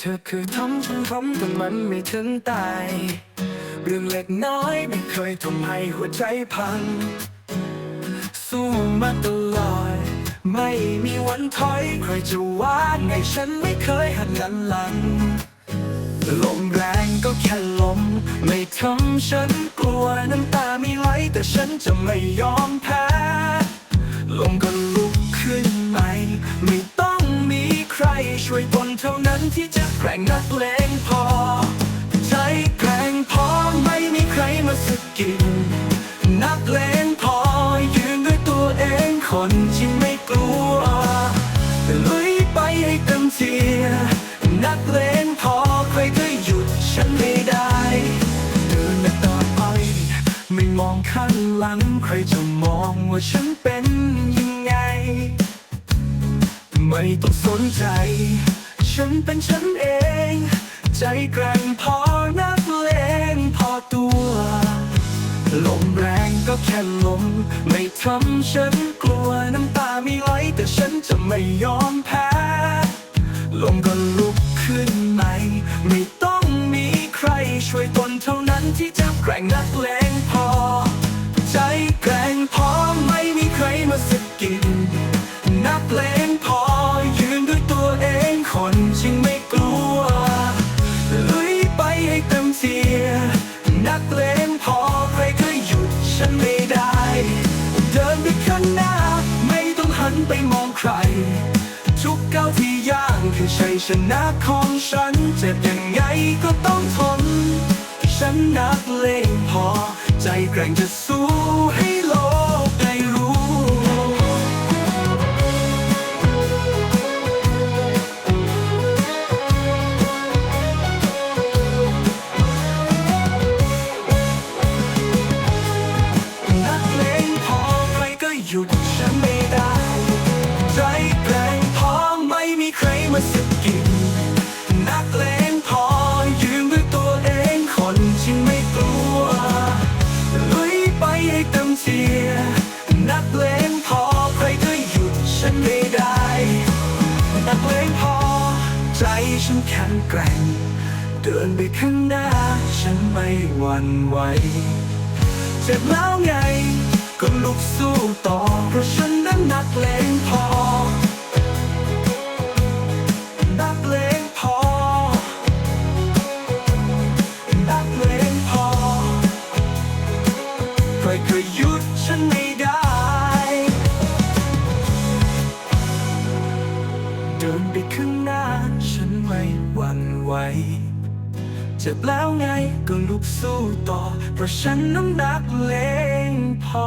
เธอคือทำฉันทำแต่มันไม่ถึงตาย เรื่องเล็กน้อยไม่เคยทำให้หัวใจพัง สู้มาตลอด ไม่มีวันถอยใครจะว่าไงฉันไม่เคยหันหลังหลังลมแรงก็แค่ลม ไม่ทำฉันกลัวน้ำตาไม่ไหลแต่ฉันจะไม่ยอมแพ้ ท่านั้นที่จะแกร่งนักเลงพอ ใจแกร่งพอไม่มีใครมาสะกิดนักเลงพอยืนด้วยตัวเองคนที่ไม่กลัวลุยไปให้เต็มที่นักเลงพอใครก็หยุดฉันไม่ได้เดินไปต่อไป ไม่มองข้างหลังใครจะมองว่าฉันเป็นยังไง ไม่ต้องสนใจ ฉันเป็นฉันเอง ใจแกร่งพอนักเลงพอตัวลมแรงก็แค่ลม ไม่ทำฉันกลัวน้ำตาไม่ไหลแต่ฉันจะไม่ยอมแพ้ ลมก็ลุกขึ้นใหม่ ไม่ต้องมีใครช่วยตนเท่านั้นที่จะแกร่งนักเลง เสีย นักเลงพอใครก็หยุดฉันไม่ได้ เดินไปข้างหน้า ไม่ต้องหันไปมองใคร ทุกก้าวที่ย่างคือชัยชนะของฉัน เจ็บยังไงก็ต้องทน ฉันนักเลงพอ ใจแกร่งจะสู้ หยุดฉันไม่ได้ใจแกร่งพอไม่มีใครมาสกิดนักเลงพอยืนด้วยตัวเองคนที่ไม่กลัวลุยไปให้เต็มที่นักเลงพอใครก็หยุดฉันไม่ได้ นักเลงพอ ใจฉันแข็งแกร่ง เดินไปข้างหน้าฉันไม่หวั่นไหวเจ็บแล้วไง ก็ลุกสู้ต่อเพราะฉันนั้นนักเลงพอ นักเลงพอ นักเลงพอ ใครก็หยุดฉันไม่ได้ เดินไปข้างหน้าฉันไม่หวั่นไหว เจ็บแล้วไงก็ลุกสู้ต่อ เพราะฉันน้ำหนักเลงพอ